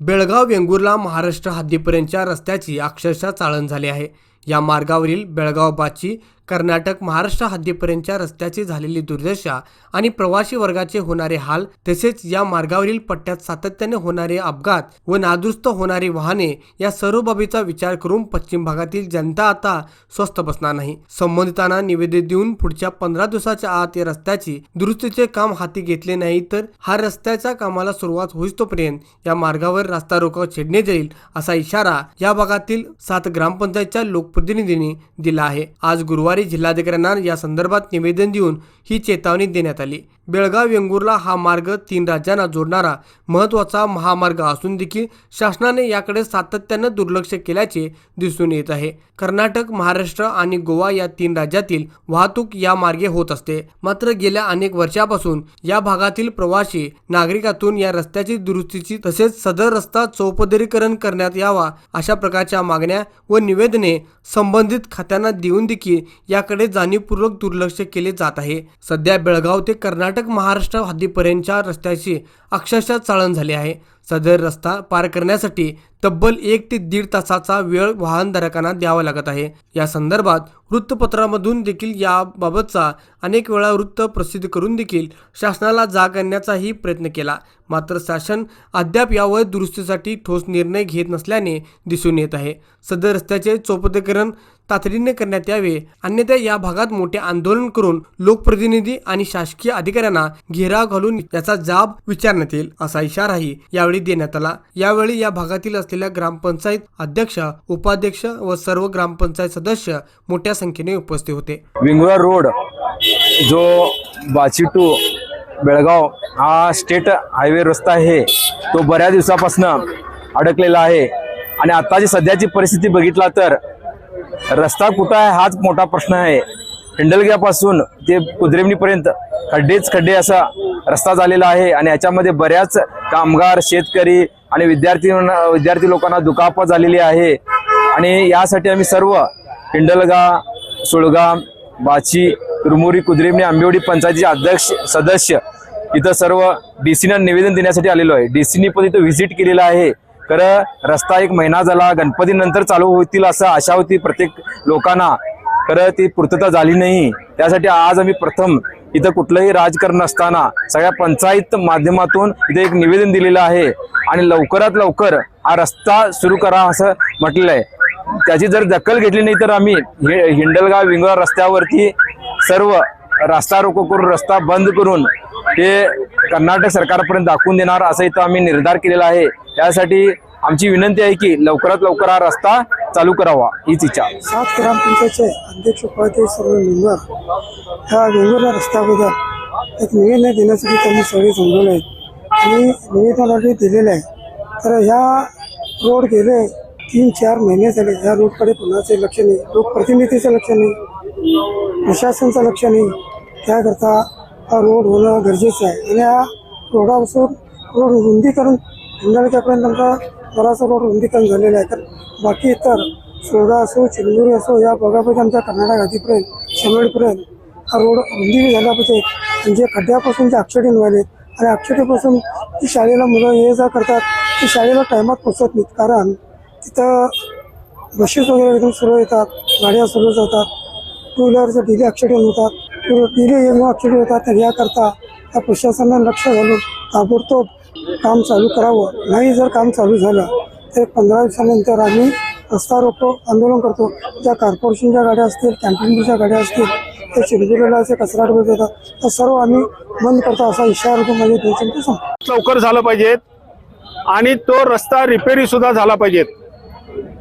बेळगाव वेंगुर्ला महाराष्ट्र हद्दीपर्यंतच्या रस्त्याची अक्षरशः चाळण झाली आहे. या मार्गावरील बेळगाव बाची कर्नाटक महाराष्ट्र हद्दीपर्यंतच्या रस्त्याची झालेली दुर्दशा आणि प्रवासी वर्गाचे होणारे हाल तसेच या मार्गावरील पट्ट्यात सातत्याने होणारे अपघात व नादुरुस्त होणारी वाहने या सर्व बाबीचा विचार करून पश्चिम भागातील जनता आता स्वस्थ बसणार नाही. संबंधितांना निवेदन देऊन पुढच्या पंधरा दिवसाच्या आत या रस्त्याची दुरुस्तीचे काम हाती घेतले नाही तर हा रस्त्याच्या कामाला सुरुवात होईस तोपर्यंत या मार्गावर रस्ता रोको छेडणे जाईल असा इशारा या भागातील सात ग्रामपंचायतच्या लोक लोकप्रतिनिधींनी दिला आहे. आज गुरुवारी जिल्हाधिकाऱ्यांना या संदर्भात निवेदन देऊन ही चेतावणी देण्यात आली. बेळगाव वेंगुर्ला हा मार्ग तीन राज्यांना जोडणारा महत्त्वाचा महामार्ग असून देखील शासनाने याकडे सातत्यानं दुर्लक्ष केल्याचे दिसून येत आहे. कर्नाटक महाराष्ट्र आणि गोवा या तीन राज्यातील वाहतूक या मार्गे होत असते. मात्र गेल्या अनेक वर्षापासून या भागातील प्रवासी नागरिकातून या रस्त्याची दुरुस्तीची तसेच सदर रस्ता चौपदरीकरण करण्यात यावा अशा प्रकारच्या मागण्या व निवेदने संबंधित खात्यांना देऊन देखील याकडे जाणीवपूर्वक दुर्लक्ष केले जात आहे. सध्या बेळगाव ते कर्नाटक महाराष्ट्र हद्दीपर्यंतच्या रस्त्याची अक्षरशः चाळण झाली आहे. सदर रस्ता पार करण्यासाठी तब्बल एक ते दीड तासाचा वेळ वाहनधारकांना द्यावा लागत आहे. या संदर्भात वृत्तपत्रामधून देखील याबाबतचा अनेक वेळा वृत्त प्रसिद्ध करून देखील शासनाला जाग आणण्याचाही प्रयत्न केला. मात्र शासन अद्याप यावर दुरुस्तीसाठी ठोस निर्णय घेत नसल्याने दिसून येत आहे. सदर रस्त्याचे चौपदीकरण तातडीने करण्यात यावे अन्यथा या भागात मोठे आंदोलन करून लोकप्रतिनिधी आणि शासकीय अधिकाऱ्यांना घेराव घालून याचा जाब विचारण्यात येईल असा इशाराही यावेळी देण्यात आला. यावेळी या भागातील असलेल्या ग्रामपंचायत अध्यक्ष उपाध्यक्ष व सर्व ग्रामपंचायत सदस्य मोठ्या संख्येने उपस्थित होते. विंगुळा रोड जो बाची टू बेळगाव हा स्टेट हायवे रस्ता आहे तो बऱ्याच दिवसापासून अडकलेला आहे. आणि आताची सध्याची परिस्थिती बघितला तर रस्ता कुठं आहे हाच मोठा प्रश्न आहे. हिंडलग्यापासून ते कुद्रेमणीपर्यंत खड्डेच खड्डे असा रस्ता झालेला आहे आणि याच्यामध्ये बऱ्याच कामगार शेतकरी आणि विद्यार्थी विद्यार्थी लोकांना दुखापत झालेली आहे. आणि यासाठी आम्ही सर्व हिंडलगा सुळगाम बाची तुरमुरी कुद्रेमणी आंबेवडी पंचायतीचे अध्यक्ष सदस्य इथं सर्व डीसीनं निवेदन देण्यासाठी आलेलो आहे. डीसीनी पण इथं व्हिजिट केलेलं आहे. खरं रस्ता एक महिना झाला गणपतीनंतर चालू होतील असं आशा होती प्रत्येक लोकांना. खरं ती पूर्तता झाली नाही. त्यासाठी आज आम्ही प्रथम इथं कुठलंही राजकारण नसताना सगळ्या पंचायत माध्यमातून इथे एक निवेदन दिलेलं आहे. आणि लवकरात लवकर हा रस्ता सुरू करा असं म्हटलेलं आहे. त्याची जर दखल घेतली नाही तर आम्ही हिंडलगाव विंगोळा रस्त्यावरती सर्व रस्ता रोको करून रस्ता बंद करून ते कर्नाटक सरकारपर्यंत दाखवून देणार असं इथं आम्ही निर्धार केलेला आहे. त्यासाठी आमची विनंती आहे की लवकरात लवकर हा रस्ता चालू करावा हीच इच्छा. सात ग्रामपंचायतचे अध्यक्ष उपाध्यक्ष सर्व मेंबर ह्या वेगवेगळ्या रस्त्याबद्दल एक निवेदन देण्यासाठी त्यांनी सगळे समजवले आहेत. आणि निवेदनासाठी दिलेले दिलेलं आहे तर ह्या रोड गेले तीन चार महिने झाले. ह्या रोडकडे कुणाचे लक्ष नाही. लोकप्रतिनिधीचं लक्ष नाही. प्रशासनाचं लक्ष नाही. त्याकरता हा रोड होणं गरजेचं आहे. आणि हा रोडापासून रोड रुंदीकरण हिंदळक्यापर्यंत आमचा बराचसा रोड रुंदीकरण झालेला आहे. तर बाकी इतर सोडा असो चिंदुरी असो या भागापैकी आमच्या कर्नाटक आधीपर्यंत शमेडपर्यंत हा रोड रुंदी झाला पाहिजे. म्हणजे जे खड्ड्यापासून जे ॲक्सिडेंट व्हायले आणि अक्षटीपासून ती शाळेला मुलं ये जा करतात ती शाळेला टायमात पोचत नाहीत. कारण तिथं बसेस वगैरे एकदम सुरू येतात गाड्या सुरू जातात टू व्हीलरचे डिले ॲक्सिडेंट होतात. टू डिले येऊन ॲक्सिडेंट होतात तर याकरता त्या प्रशासनानं लक्ष घालून ताबडतोब काम चालू करावं. नाही जर काम चालू झालं तर पंधरा दिवसानंतर आम्ही रस्ता रोको आंदोलन करतो. ज्या कॉर्पोरेशनच्या गाड्या असतील कॅन्टीनच्या गाड्या असतील ते चिरजुरीला असे कचरा डबे देतात. तर सर्व आम्ही बंद करतो असा इशारा तो माझ्या दोन लवकर झालं पाहिजेत आणि तो रस्ता रिपेरी सुद्धा झाला पाहिजेत.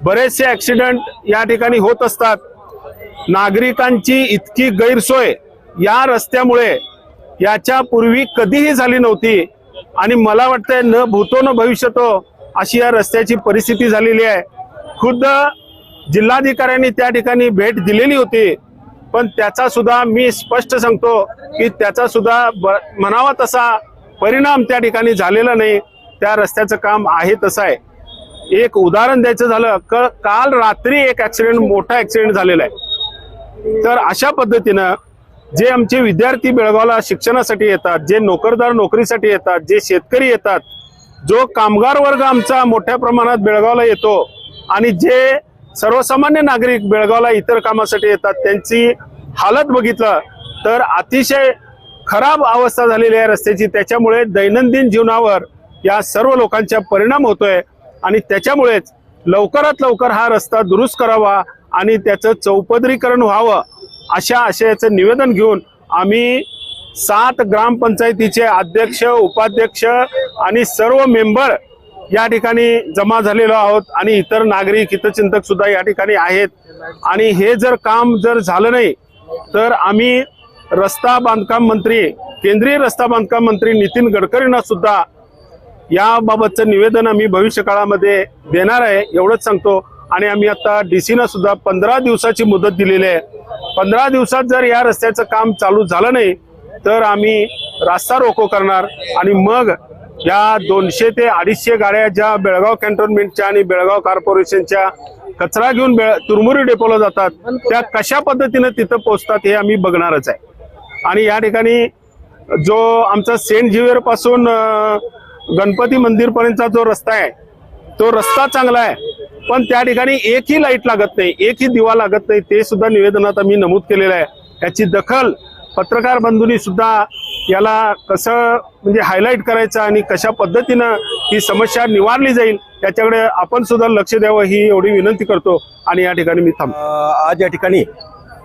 बरेचसे ऍक्सिडेंट या ठिकाणी होत असतात. नागरिकांची इतकी गैरसोय या रस्त्यामुळे याच्या पूर्वी कधीही झाली नव्हती. आणि मला वाटतंय न भूतो न भविष्यतो अशी या रस्त्याची परिस्थिती झालेली आहे. खुद्द जिल्हाधिकाऱ्यांनी त्या ठिकाणी भेट दिलेली होती पण त्याचा सुद्धा मी स्पष्ट सांगतो की त्याचा सुद्धा ब- म्हणावा तसा परिणाम त्या ठिकाणी झालेला नाही. त्या रस्त्याचं काम आहे तसं आहे. एक उदाहरण द्यायचं झालं क काल रात्री एक ऍक्सिडेंट मोठा ऍक्सिडेंट झालेला आहे. तर अशा पद्धतीनं जे आमचे विद्यार्थी बेळगावला शिक्षणासाठी येतात जे नोकरदार नोकरीसाठी येतात जे शेतकरी येतात जो कामगार वर्ग आमचा मोठ्या प्रमाणात बेळगावला येतो आणि जे सर्वसामान्य नागरिक बेळगावला इतर कामासाठी येतात त्यांची हालत बघितलं तर अतिशय खराब अवस्था झालेली आहे रस्त्याची. त्याच्यामुळे दैनंदिन जीवनावर या सर्व लोकांचा परिणाम होतोय आणि त्याच्यामुळेच लवकरात लवकर हा रस्ता दुरुस्त करावा आणि त्याचं चौपदरीकरण व्हावं. अशा आशयाचं निवेदन घेऊन आम्ही सात ग्रामपंचायतीचे अध्यक्ष उपाध्यक्ष आणि सर्व मेंबर या ठिकाणी जमा झालेलो आहोत आणि इतर नागरिक हितचिंतक सुद्धा या ठिकाणी आहेत. आणि हे जर काम जर झालं नाही तर आम्ही रस्ता बांधकाम मंत्री केंद्रीय रस्ता बांधकाम मंत्री नितीन गडकरींना सुद्धा याबाबतचं निवेदन आम्ही भविष्य काळामध्ये देणार आहे एवढंच सांगतो. आणि आम्ही आता डीसीना सुद्धा पंधरा दिवसाची मुदत दिलेली आहे. पंधरा दिवसात जर या रस्त्याचं काम चालू झालं नाही तर आम्ही रास्ता रोको करणार आणि मग या दोनशे ते अडीचशे गाड्या ज्या बेळगाव कॅन्टोन्मेंटच्या आणि बेळगाव कॉर्पोरेशनच्या कचरा घेऊन बेळ तुरमुरी डेपोला जातात त्या कशा पद्धतीनं तिथं पोहोचतात हे आम्ही बघणारच आहे. आणि या ठिकाणी जो आमचा सेंट झिवियरपासून गणपती मंदिरपर्यंतचा जो रस्ता आहे तो रस्ता चांगला आहे. पण त्या ठिकाणी एकही लाइट लागत नाही एकही दिवा लागत नाही ते सुद्धा निवेदनात आम्ही नमूद केलेलं आहे. याची दखल पत्रकार बंधूंनी सुद्धा याला कसं म्हणजे हायलाईट करायचं आणि कशा पद्धतीनं ही समस्या निवारली जाईल याच्याकडे आपण सुद्धा लक्ष द्यावं ही एवढी विनंती करतो आणि या ठिकाणी मी थांबतो. आज या ठिकाणी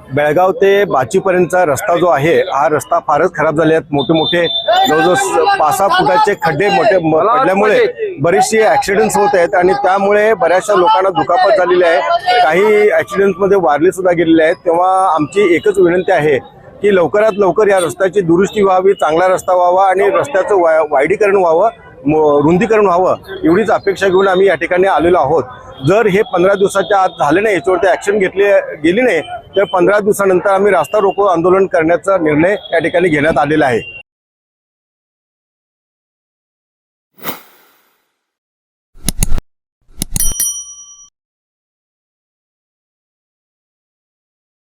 बेळगाव ते बाचीपर्यंतचा रस्ता जो आहे हा रस्ता फारच खराब झाले आहेत मोठे मोठे जवळजवळ पाच सहा फुटाचे खड्डे मोठे पडल्यामुळे बरेचसे ऍक्सिडेंट्स होत आहेत आणि त्यामुळे बऱ्याचशा लोकांना दुखापत झालेली आहे. काही ऍक्सिडेंटमध्ये वारले सुद्धा गेलेले आहेत. तेव्हा आमची एकच विनंती आहे की लवकरात लवकर या रस्त्याची दुरुस्ती व्हावी चांगला रस्ता व्हावा आणि रस्त्याचं वाय- वायडीकरण व्हावं म- रुंदीकरण व्हावं एवढीच अपेक्षा घेऊन आम्ही या ठिकाणी आलेलो आहोत. जर हे पंधरा दिवसाच्या आत झाले नाही याच्यावरती ऍक्शन घेतली गेली नाही तर पंधरा दिवसानंतर आम्ही रास्ता रोको आंदोलन करण्याचा निर्णय या ठिकाणी घेण्यात आलेला आहे.